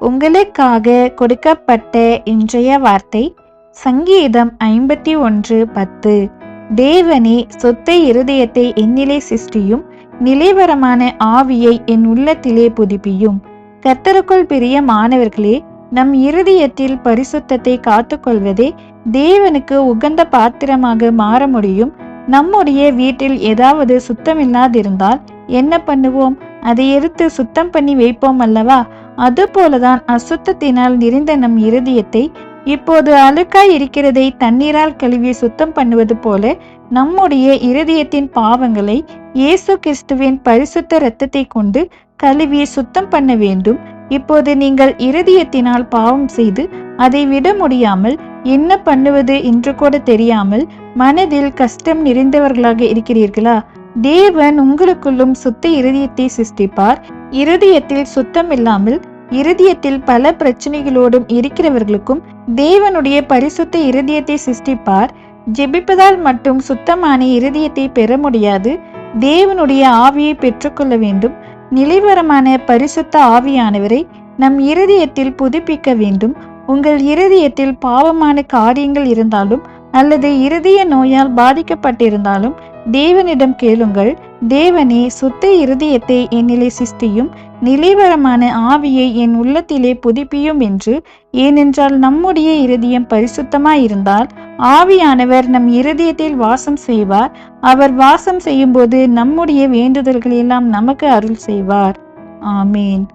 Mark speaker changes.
Speaker 1: உங்களுக்காக கொடுக்கப்பட்ட இன்றைய வார்த்தை சங்கீதம் ஐம்பத்தி ஒன்று பத்து. தேவனே சொத்தை இருதயத்தை என்னிலே சிருஷ்டியும் நிலைவரமான ஆவியை என் உள்ளத்திலே புதுப்பியும். கர்த்தருக்குள் பிரிய மாணவர்களே நம் இருதயத்தில் பரிசுத்தத்தை காத்துக்கொள்வதே தேவனுக்கு உகந்த பாத்திரமாக மாற முடியும். நம்முடைய வீட்டில் ஏதாவது சுத்தமில்லாதிருந்தால் என்ன பண்ணுவோம்? அதை எடுத்து சுத்தம் பண்ணி வைப்போம் அல்லவா? அதுபோலதான் அசுத்தத்தினால் நிறைந்த நம் இருதயத்தை இப்போது அழுக்காய் இருக்கிறதை தண்ணீரால் கழுவி சுத்தம் பண்ணுவது போல நம்முடைய இருதயத்தின் பாவங்களை இயேசு கிறிஸ்துவின் பரிசுத்த இரத்தத்தை கொண்டு கழுவி சுத்தம் பண்ண வேண்டும். இப்போது நீங்கள் இருதயத்தினால் பாவம் செய்து அதை விட முடியாமல் என்ன பண்ணுவது என்று கூட தெரியாமல் மனதில் கஷ்டம் நிறைந்தவர்களாக இருக்கிறீர்களா? தேவன் உங்களுக்குள்ளும் சுத்த இருதயத்தை சிருஷ்டிப்பார். இருதயத்தில் சுத்தம் இல்லாமல் இருதயத்தில் பல பிரச்சனைகளோடும் இருக்கிறவர்களுக்கும் தேவனுடைய பரிசுத்த இருதயத்தை சிருஷ்டிப்பார். ஜெபிப்பதால் மட்டும் சுத்தமான இருதயத்தை பெற முடியாது. தேவனுடைய ஆவியை பெற்றுக்கொள்ள வேண்டும். நிலைவரமான பரிசுத்த ஆவியானவரை நம் இருதயத்தில் புதுப்பிக்க வேண்டும். உங்கள் இருதயத்தில் பாவமான காரியங்கள் இருந்தாலும் அல்லது இருதய நோயால் பாதிக்கப்பட்டிருந்தாலும் தேவனிடம் கேளுங்கள். தேவனே சுத்த இருதயத்தை என்னிலே சிஸ்தியும் நிலைவரமான ஆவியை என் உள்ளத்திலே புதுப்பியும் என்று. ஏனென்றால் நம்முடைய இருதயம் பரிசுத்தமாயிருந்தால் ஆவியானவர் நம் இருதயத்தில் வாசம் செய்வார். அவர் வாசம் செய்யும்போது நம்முடைய வேண்டுதல்கள் எல்லாம் நமக்கு அருள் செய்வார். ஆமேன்.